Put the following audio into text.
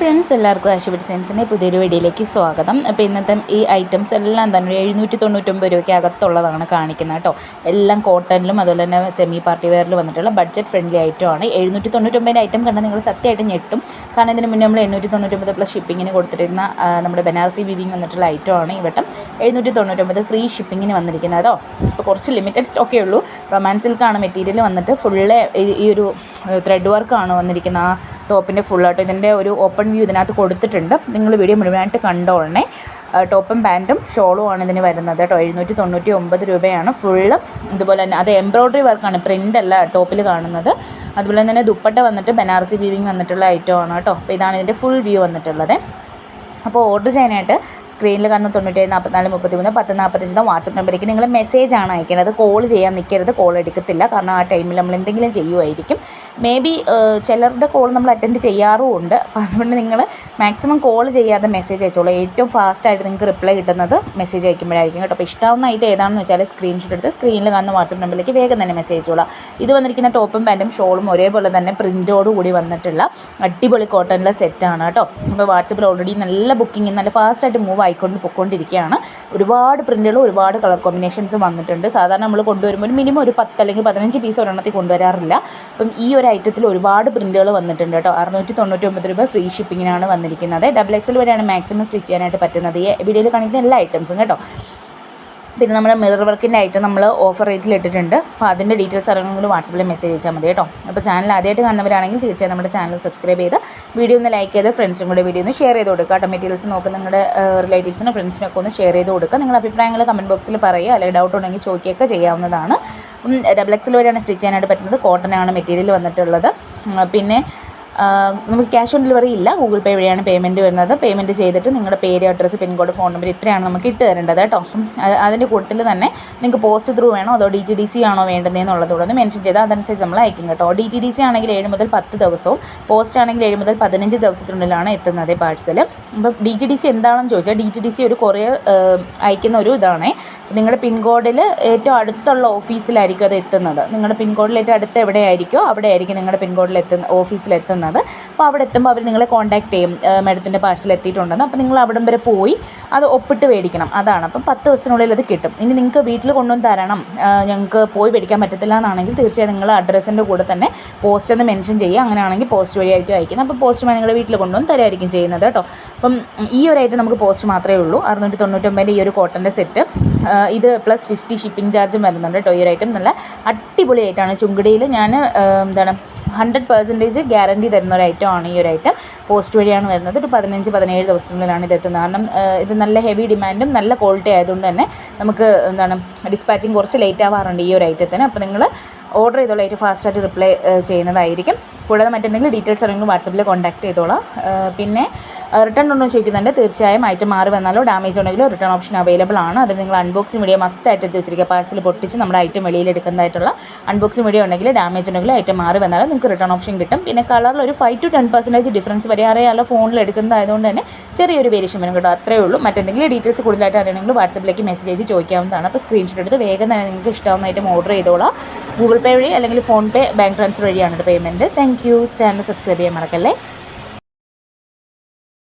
Friends എല്ലാവർക്കും ആശുപത്രി സയൻസിന്റെ പുതിയൊരു വീഡിയോയിലേക്ക് സ്വാഗതം. അപ്പോൾ ഇന്നത്തെ ഈ ഐറ്റംസ് എല്ലാം തന്നെ എഴുന്നൂറ്റി തൊണ്ണൂറ്റൊമ്പത് രൂപയ്ക്ക് അകത്തുള്ളതാണ് കാണിക്കുന്നത് കേട്ടോ. എല്ലാം കോട്ടണിലും അതുപോലെ തന്നെ സെമി പാർട്ടി വെയറിൽ വന്നിട്ടുള്ള ബഡ്ജറ്റ് ഫ്രണ്ട്ലി ഐറ്റമാണ് എഴുന്നൂറ്റി തൊണ്ണൂറ്റൊമ്പതിന്റെ ഐറ്റം കണ്ടാൽ നിങ്ങൾ സത്യമായിട്ട് ഞെട്ടും. കാരണം ഇതിന് മുന്നേ നമ്മൾ എണ്ണൂറ്റി തൊണ്ണൂറ്റൊമ്പത് പ്ലസ് ഷിപ്പിങ്ങിന് കൊടുത്തിരുന്ന നമ്മുടെ ബനാറസി വിവിങ് വന്നിട്ടുള്ള ഐറ്റമാണ് ഈ വട്ടം. എഴുന്നൂറ്റി തൊണ്ണൂറ്റൊമ്പത് ഫ്രീ ഷിപ്പിങ്ങിന് വന്നിരിക്കുന്നത് കേട്ടോ. അപ്പോൾ കുറച്ച് ലിമിറ്റഡ് സ്റ്റോക്കേ ഉള്ളൂ. റൊമാൻസ് സിൽക്കാണ് മെറ്റീരിയൽ വന്നിട്ട് ഫുള്ള് ഈ ഒരു ത്രെഡ് വർക്കാണ് വന്നിരിക്കുന്നത്. ആ ടോപ്പിന്റെ ഫുള്ളായിട്ട് ഇതിന്റെ ഒരു ഓപ്പൺ വ്യൂ ഇതിനകത്ത് കൊടുത്തിട്ടുണ്ട്. നിങ്ങൾ വീഡിയോ മുഴുവനായിട്ട് കണ്ടോളണേ. ടോപ്പും പാന്റും ഷോളും ആണ് ഇതിന് വരുന്നത് കേട്ടോ. എഴുന്നൂറ്റി തൊണ്ണൂറ്റി ഒമ്പത് രൂപയാണ് ഫുള്ള് ഇതുപോലെ തന്നെ അത് എംബ്രോയ്ഡറി വർക്കാണ് പ്രിന്റ് അല്ല ടോപ്പിൽ കാണുന്നത്. അതുപോലെ തന്നെ ദുപ്പട്ട വന്നിട്ട് ബനാറസി വീവിങ് വന്നിട്ടുള്ള ഐറ്റം ആണ് കേട്ടോ. അപ്പോൾ ഇതാണ് ഇതിന്റെ ഫുൾ വ്യൂ വന്നിട്ടുള്ളത്. അപ്പോൾ ഓർഡർ ചെയ്യാനായിട്ട് സ്ക്രീനിൽ കാണുന്ന തൊണ്ണൂറ്റേഴ് നാൽപ്പത്തിനാല് മുപ്പത്തി മൂന്ന് പത്ത് നാൽപ്പത്തഞ്ച് വാട്സപ്പ് നമ്പറിലേക്ക് നിങ്ങൾ മെസ്സേജ് ആണ് അയക്കേണ്ടത്. കോൾ ചെയ്യാൻ നിൽക്കരുത് കോൾ എടുക്കത്തില്ല. കാരണം ആ ടൈമിൽ നമ്മൾ എന്തെങ്കിലും ചെയ്യുമായിരിക്കും മേ ബി ചിലരുടെ കോൾ നമ്മൾ അറ്റൻഡ് ചെയ്യാറുമുണ്ട്. അപ്പോൾ അതുകൊണ്ട് നിങ്ങൾ മാക്സിമം കോൾ ചെയ്യാതെ മെസ്സേജ് അയച്ചോളൂ. ഏറ്റവും ഫാസ്റ്റായിട്ട് നിങ്ങൾക്ക് റിപ്ലൈ കിട്ടുന്നത് മെസ്സേജ് അയക്കുമ്പോഴായിരിക്കും കേട്ടോ. അപ്പോൾ ഇഷ്ടമാവുന്ന ഐറ്റം ഏതാണെന്ന് വെച്ചാൽ സ്ക്രീൻഷോട്ട് എടുത്ത് സ്ക്രീനിൽ കാണുന്ന വാട്സപ്പ് നമ്പറിലേക്ക് വേഗം തന്നെ മെസ്സേജ് അയച്ചോളാം. ഇത് വന്നിരിക്കുന്ന ടോപ്പും പാന്റും ഷോളും ഒരേപോലെ തന്നെ പ്രിന്റോട് കൂടി വന്നിട്ടുള്ള അടിപൊളി കോട്ടണിലെ സെറ്റാണ് കേട്ടോ. അപ്പോൾ വാട്സപ്പിൽ ഓൾറെഡി നല്ല ബുക്കിംഗ് നല്ല ഫാസ്റ്റായിട്ട് മൂവ് ആയിക്കൊണ്ട് പൊയ്ക്കൊണ്ടിരിക്കുകയാണ് ഒരുപാട് പ്രിന്റുകളും ഒരുപാട് കളർ കോമ്പിനേഷൻസും വന്നിട്ടുണ്ട്. സാധാരണ നമ്മൾ കൊണ്ടുവരുമ്പോൾ മിനിമം ഒരു പത്ത് അല്ലെങ്കിൽ പതിനഞ്ച് പീസ് ഒരെണ്ണത്തിൽ കൊണ്ടുവരാറില്ല. അപ്പം ഈ ഒരു ഐറ്റത്തിൽ ഒരുപാട് പ്രിന്റുകൾ വന്നിട്ടുണ്ട് കേട്ടോ. അറുന്നൂറ്റി തൊണ്ണൂറ്റി ഒമ്പത് രൂപ ഫ്രീ ഷിപ്പിങ്ങിനാണ് വന്നിരിക്കുന്നത്. ഡബിൾ എക്സൽ വരെയാണ് മാക്സിമം സ്റ്റിച്ച് ചെയ്യാനായിട്ട് പറ്റുന്നത്. ഈ വീഡിയോയിൽ കാണിക്കുന്ന എല്ലാ ഐറ്റംസും കേട്ടോ. പിന്നെ നമ്മുടെ മിറർ വർക്കിന്റെ ഐറ്റം നമ്മൾ ഓഫർ റേറ്റിൽ ഇട്ടിട്ടുണ്ട്. അപ്പോൾ അതിന്റെ ഡീറ്റെയിൽസ് അറിയണമെങ്കിൽ വാട്സപ്പിൽ മെസ്സേജ് അയച്ചാൽ മതി കേട്ടോ. അപ്പോൾ ചാനൽ ആദ്യമായിട്ട് കാണുന്നവരാണെങ്കിൽ തീർച്ചയായും നമ്മുടെ ചാനൽ സബ്സ്ക്രൈബ് ചെയ്ത് വീഡിയോ ഒന്ന് ലൈക്ക് ചെയ്ത് ഫ്രണ്ട്സും കൂടെ വീഡിയോ ഒന്ന് ഷെയർ ചെയ്ത് കൊടുക്കുക. കേട്ടോ മെറ്റീരിയൽസ് നോക്കുക നിങ്ങളുടെ റിലേറ്റീവ്സിനും ഫ്രണ്ട്സിനൊക്കെ ഒന്ന് ഷെയർ ചെയ്ത് കൊടുക്കുക. നിങ്ങളുടെ അഭിപ്രായങ്ങൾ കമന്റ് ബോക്സിൽ പറയുക. അല്ലെങ്കിൽ ഡൗട്ട് ഉണ്ടെങ്കിൽ ചോദിക്കുകയൊക്കെ ചെയ്യാവുന്നതാണ്. ഡബിൾ എക്സിൽ വരെയാണ് സ്റ്റിച്ച് ചെയ്യാനായിട്ട് പറ്റുന്നത്. കോട്ടൺ ആണ് മെറ്റീരിയൽ വന്നിട്ടുള്ളത്. പിന്നെ നമുക്ക് ക്യാഷ് ഓൺ ഡെലിവറി ഇല്ല. ഗൂഗിൾ പേ വഴിയാണ് പേയ്മെന്റ് വരുന്നത്. പേയ്മെന്റ് ചെയ്തിട്ട് നിങ്ങളുടെ പേര് അഡ്രസ്സ് പിൻകോഡ് ഫോൺ നമ്പർ ഇത്രയാണ് നമുക്ക് ഇട്ട് തരേണ്ടത് കേട്ടോ. അതിന്റെ കൂട്ടത്തിൽ തന്നെ നിങ്ങൾക്ക് പോസ്റ്റ് ത്രൂ വേണോ അതോ ഡി ടി ഡി സി ആണോ വേണ്ടതെന്നുള്ളത് കൂടെ ഒന്ന് മെൻഷൻ ചെയ്താൽ അതനുസരിച്ച് നമ്മൾ അയക്കും കേട്ടോ. ഡി ടി ഡി സി ആണെങ്കിൽ ഏഴ് മുതൽ പത്ത് ദിവസവും പോസ്റ്റ് ആണെങ്കിൽ ഏഴ് മുതൽ പതിനഞ്ച് ദിവസത്തിനുള്ളിലാണ് എത്തുന്നത് പാഴ്സൽ അപ്പോൾ ഡി ടി ഡി സി എന്താണെന്ന് ചോദിച്ചാൽ ഡി ടി ഡി സി ഒരു കൊറിയർ അയക്കുന്ന ഒരു ഇതാണ്. നിങ്ങളുടെ പിൻകോഡിൽ ഏറ്റവും അടുത്തുള്ള ഓഫീസിലായിരിക്കും അത് എത്തുന്നത്. നിങ്ങളുടെ പിൻകോഡിൽ ഏറ്റവും അടുത്ത് എവിടെയായിരിക്കോ അവിടെ ആയിരിക്കും നിങ്ങളുടെ പിൻകോഡിൽ എത്തുന്ന ഓഫീസിൽ എത്തുന്നത്. അപ്പോൾ അവിടെ എത്തുമ്പോൾ അവർ നിങ്ങളെ കോൺടാക്ട് ചെയ്യും. മാഡത്തിന്റെ പാഴ്സൽ എത്തിയിട്ടുണ്ടെന്ന്. അപ്പോൾ നിങ്ങൾ അവിടം വരെ പോയി അത് ഒപ്പിട്ട് മേടിക്കണം. അതാണ്. അപ്പം പത്ത് ദിവസത്തിനുള്ളിൽ അത് കിട്ടും. ഇനി നിങ്ങൾക്ക് വീട്ടിൽ കൊണ്ടുവന്ന് തരണം. ഞങ്ങൾക്ക് പോയി മേടിക്കാൻ പറ്റത്തില്ല എന്നാണെങ്കിൽ തീർച്ചയായും നിങ്ങൾ അഡ്രസ്സിന്റെ കൂടെ തന്നെ പോസ്റ്റ് ഒന്ന് മെൻഷൻ ചെയ്യുക. അങ്ങനെയാണെങ്കിൽ പോസ്റ്റ് വഴിയായിരിക്കും അയക്കുന്നത്. അപ്പോൾ പോസ്റ്റ് നിങ്ങളുടെ വീട്ടിൽ കൊണ്ടുവന്ന് തരായിരിക്കും ചെയ്യുന്നത് കേട്ടോ. അപ്പം ഈ ഒരു ഐറ്റം നമുക്ക് പോസ്റ്റ് മാത്രമേ ഉള്ളൂ. അറുന്നൂറ്റി തൊണ്ണൂറ്റൊമ്പതിന്റെ ഈ ഒരു കോട്ടന്റെ സെറ്റ് ഇത് പ്ലസ് ഫിഫ്റ്റി ഷിപ്പിംഗ് ചാർജും വരുന്നുണ്ട് കേട്ടോ. ഈ ഒരു ഐറ്റം നല്ല അടിപൊളി ആയിട്ടാണ് ചുങ്കടിയിൽ ഞാൻ എന്താണ് ഹൺഡ്രഡ് പെർസെന്റേജ് ഗ്യാരണ്ടി തരുന്ന ഒരു ആണ് ഈ ഒരു ഐറ്റം പോസ്റ്റ് വഴിയാണ് വരുന്നത്. ഒരു പതിനഞ്ച് പതിനേഴ് ദിവസത്തിനുള്ളിലാണ് ഇത് എത്തുന്നത് കാരണം ഇത് നല്ല ഹെവി ഡിമാൻഡും നല്ല ക്വാളിറ്റി ആയതുകൊണ്ട് തന്നെ നമുക്ക് എന്താണ് ഡിസ്പാച്ചിങ് കുറച്ച് ലേറ്റ് ആവാറുണ്ട് ഈ ഒരു ഐറ്റത്തിന്. അപ്പോൾ നിങ്ങൾ ഓർഡർ ചെയ്തോളൂ. ഏറ്റവും ഫാസ്റ്റായിട്ട് റിപ്ലൈ ചെയ്യുന്നതായിരിക്കും. കൂടാതെ മറ്റെന്തെങ്കിലും ഡീറ്റെയിൽസ് അറിയെങ്കിൽ വാട്സപ്പിൽ കോൺടാക്ട് ചെയ്തോളാം. പിന്നെ റിട്ടേൺ ഉണ്ടോ ചോദിക്കുന്നുണ്ട്. തീർച്ചയായും ഐറ്റം മാറി വന്നാലോ ഡാമേജ് ഉണ്ടെങ്കിലോ റിട്ടേൺ ഓപ്ഷൻ അവൈലബിൾ ആണ്. അതിൽ നിങ്ങൾ അൺബോക്സിംഗ് വീഡിയോ മസ്റ്റ് ആയിട്ട് എടുത്ത് വെച്ചിരിക്കുക. പാഴ്സൽ പൊട്ടിച്ച് നമ്മുടെ ഐറ്റം വെളിയിൽ എടുക്കുന്നതായിട്ടുള്ള അൺബോക്സിംഗ് വീഡിയോ ഉണ്ടെങ്കിൽ ഡാമേജ് ഉണ്ടെങ്കിൽ ഐറ്റം മാറി വന്നാലും നിങ്ങൾക്ക് റിട്ടേൺ ഓപ്ഷൻ കിട്ടും. പിന്നെ കളറിൽ ഒരു five to ten percentage difference വരെ അറിയാമല്ലോ ഫോണിൽ എടുക്കുന്നതായതുകൊണ്ട് തന്നെ ചെറിയൊരു വേരിയേഷൻ വരും കേട്ടോ. അത്രേ ഉള്ളൂ. മറ്റെന്തെങ്കിലും ഡീറ്റെയിൽസ് കൂടുതലായിട്ട് അറിയണമെങ്കിൽ വാട്സപ്പിലേക്ക് മെസ്സേജ് ചോദിക്കാവുന്നതാണ്. അപ്പോൾ സ്ക്രീൻഷോട്ട് എടുത്ത് വേഗം തന്നെ നിങ്ങൾക്ക് ഇഷ്ടമാവുന്ന ഐറ്റം ഓർഡർ ചെയ്തോളാം. ഗൂഗിൾ പേ വഴി അല്ലെങ്കിൽ ഫോൺ പേ ബാങ്ക് ട്രാൻസ്ഫർ വഴിയാണ് payment thank you channel subscribe ചെയ്യാൻ മറക്കല്ലേ?